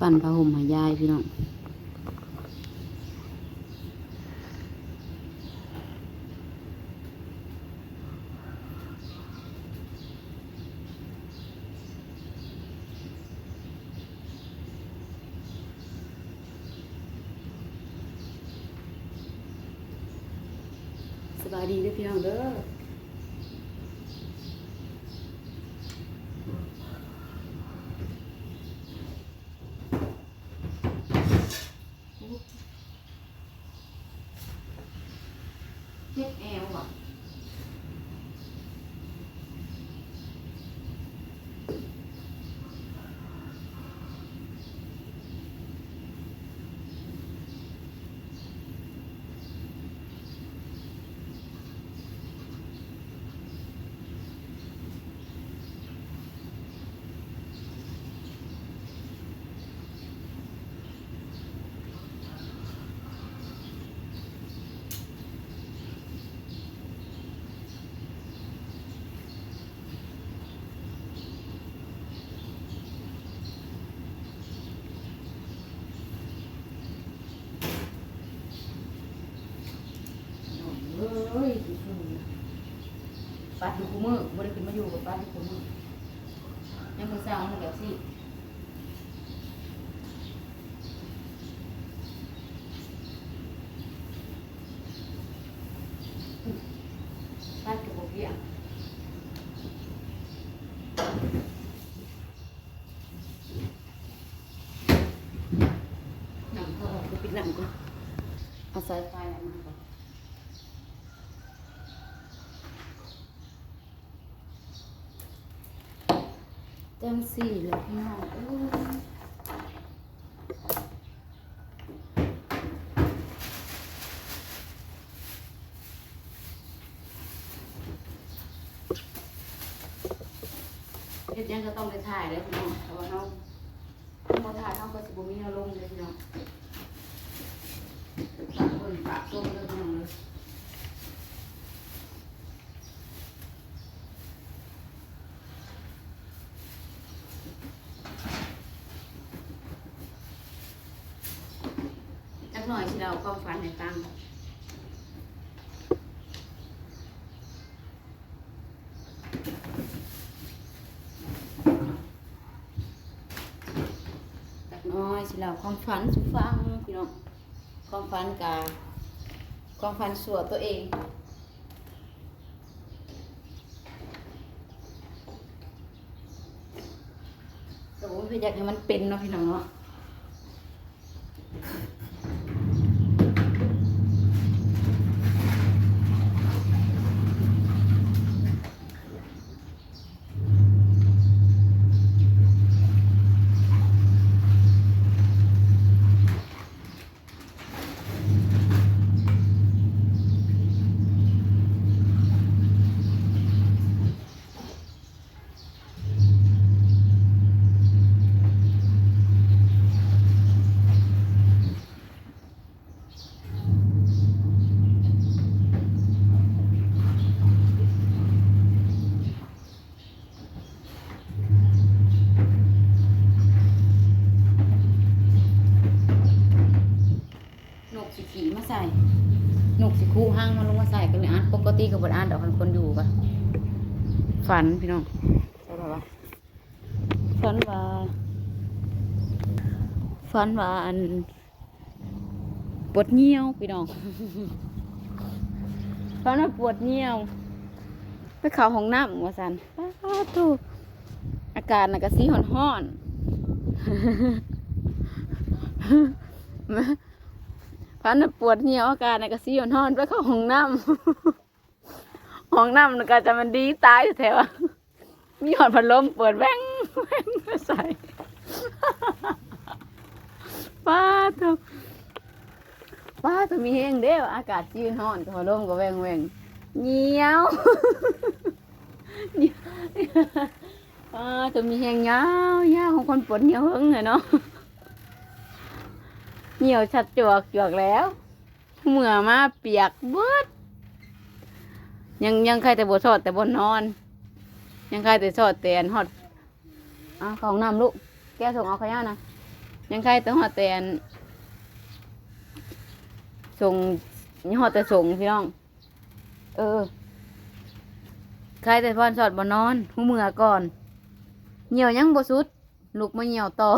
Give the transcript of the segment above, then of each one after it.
ปั่นผ้าห่มใหายายพี่น้องสบายดีเด้อพี่น้องเด้อ ยปัดอยู่กูมือบ่ได้ขึ้นมาอยู่กับปัดอยู่กูมือยังมือสร้างมันแบบสิปัดกับบ่เพียหนังเขาออกก็ปิดหนังก่อนเอาสายไฟออกมาก่อน จังสี่แหล้วพี่น้องเฮ็ดยังก็ต้องไปถ่ายเลยพี่น้องเพราะว่าเราเราถ่ายน้องก็สิบ่มีอารมณ์เลยพี่น้องปากคนปากส้มเลยพี่น้องเลย จักหน่อยที่ เราความฝันให้ฟังจักน้อยที่เราความฝันสุฟังพี่น้องความฝันกาความฝันสัวตัวเองแต่ผมอยากให้มันเป็นเนาะพี่น้องเนาะ นกสีขีมาใส่นกสีคู่ห้างมาลงมาใส่ก็เลยอ่านปกติกับบทอ่านดอก คนอยู่ปะฝันพี่น้องใช่ปะวะฝันว่าฝันว่าอันปวดเงี้ยวพี่น้องฝันว่าปวดเงี้ยวไปเข่าห้องน้ำว่าสันป้าตูอาการน่ะก็สีห่อนห่อนๆพันน่ะปวดเหี่ยวอาการในกระซี่อ่อนห้อนไปเข้าห้องน้ำ ห้องน้ำก็จะมันดีตายแถวมีหอดพัดลมเปิดแว่งแว่งใส่ป้าตัวป้าตัวมีเฮงเด้วอากาศจีนห้อนพัดลมก็แว่งแว่งเหนียวเหนียวป้าตัวมีเฮงยาวยาวของคนปวดเหนียวหึงเลยเนาะเหี่ยวชัดจวกจวกแล้วเมื่อมาเปียกเบิด ยังยังใครแต่บสอดแต่บนนอน ยังใครแต่สอดแต่นฮอดเอาของน้ำลูกแกส่งเอาขยะนะยังใครต้องหอดแต่นส่งยังหอดแต่ส่งพี่น้อง เออใครแต่พรสอดบ่นอนหูเมื่อก่อนเหี่ยวยังบ่สุด ลูกมาเหี่ยวต่อ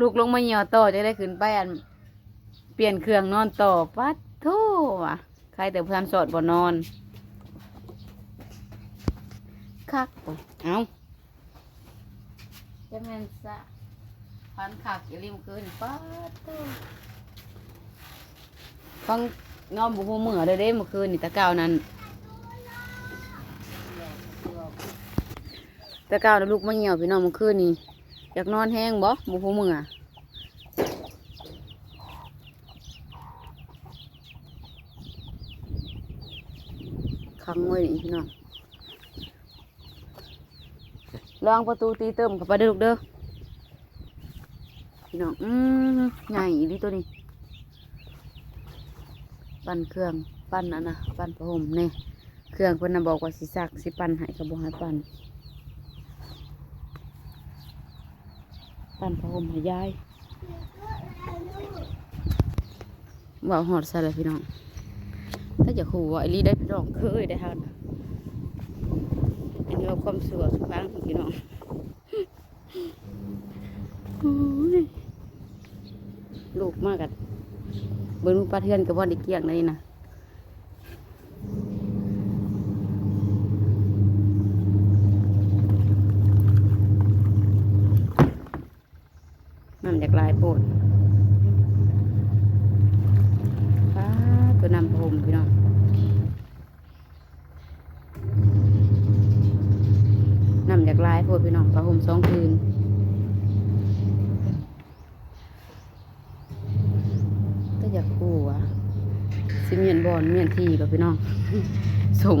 ลูกลงมาเหี่ยวต่อจะได้ขึ้นไปอัน เปลี่ยนเครื่องนอนต่อปัดโทว่ะ ครแต่พรสอดบ่นอนคักบ่เอาจะแม่นซะพันคักอย่าลืมคืนปัดโทฟังนอนบุหูเมื่อเด้อเด้เมื่อคืนนี่ตะเก้านั้นแต่ก้าวนะลูกมาเหี่ยวพี่น้องเมื่อคืนนี่อยากนอนแห้งบ่บุหูมึงอ่ ขังไว้นี่พี่น้องลองประตูตีเติมเข้าไปเด้อลูกเด้อพี่น้องอืมใหญ่อีตัวนี้ ปั้นเครื่องปั้นอันนะปั้นผ้าห่มเนี่ยเครื่องเพิ่นน่ะบอกว่าสิซักสิปั้นให้ก็บ่ให้ปั้นปั้นผ้าห่มให้ยายว่าหอดใส่เลยพี่น้อง ถ้าจะขู่ว่าไอ้ลีได้พี่น้องเคยได้ทันอันนี้ว่าความสวยสุขังของพี่น้องโอ้ยลูกมากกันเบิ้งลูกปลาเทือนกับบ่ได้เกี่ยงเลยนะน้ำจากลายโพดป้าตัว น้ำพรมพี่น้องน้ำจากลายโพดพี่น้องผ้าห่มสองคืนก็อยากกู้วะสิเมียนบอลเมียนทีกับพี่น้องส่ง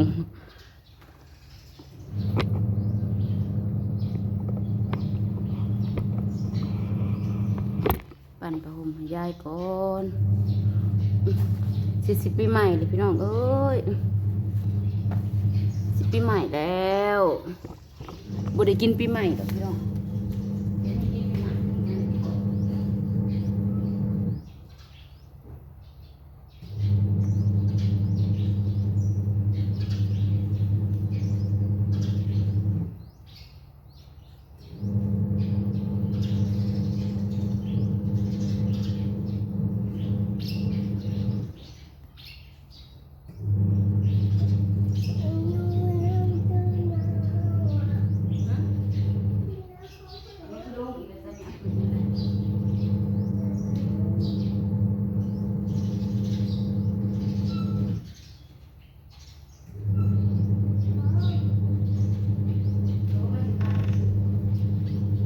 ปั่นผ้าห่มให้ยายก่อน สิสิปีใหม่เลยพี่น้องเอ้ยสิปีใหม่แล้วบ่ได้กินปีใหม่ดอกพี่น้อง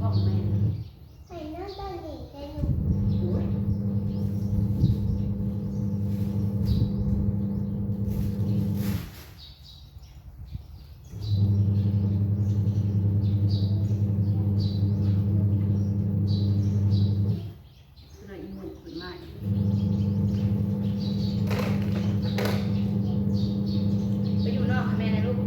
บอกแม่ ใส่น้ำตาลอีกได้หนู โอ้ยคือเราอีหมูขึ้นมาอีกไปอยู่นอกค่ะแม่นะลูก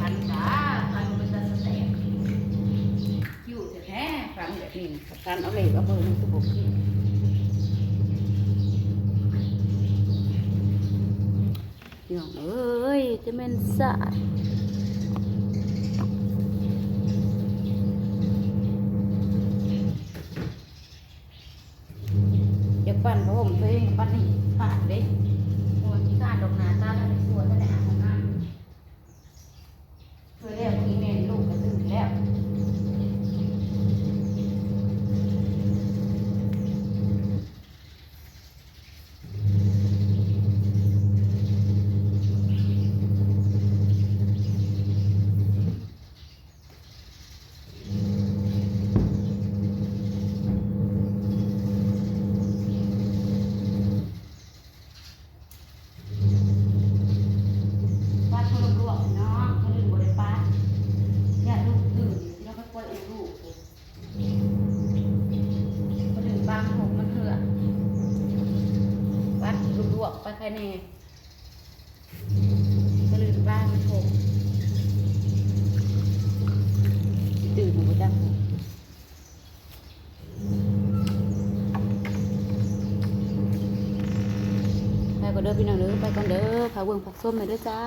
พันษาพันเป็นตาสแตกอยู่แท้ๆฟังแบบนี้ฟันเอาเหล็กเอาเบอร์มันก็บอกที่น้องเอ้ย จะเป็นสาดอย่าปั่นผมตัวเองปั่นนี่ผ่านเด้อ้ยที่การดอกนาตาแล้วสวยแล้วแต่อาบน้ำ เพื่อเรียกอีเมลลูกก็ตื่นแล้ว เใครแน่ก็ลืมบ้างนโถกตื่นหนูจังไปก่อนเด้อพี่น้องเด้อไปก่อนเด้อพาเวิงผักส้มหน่อยเด้อจ้า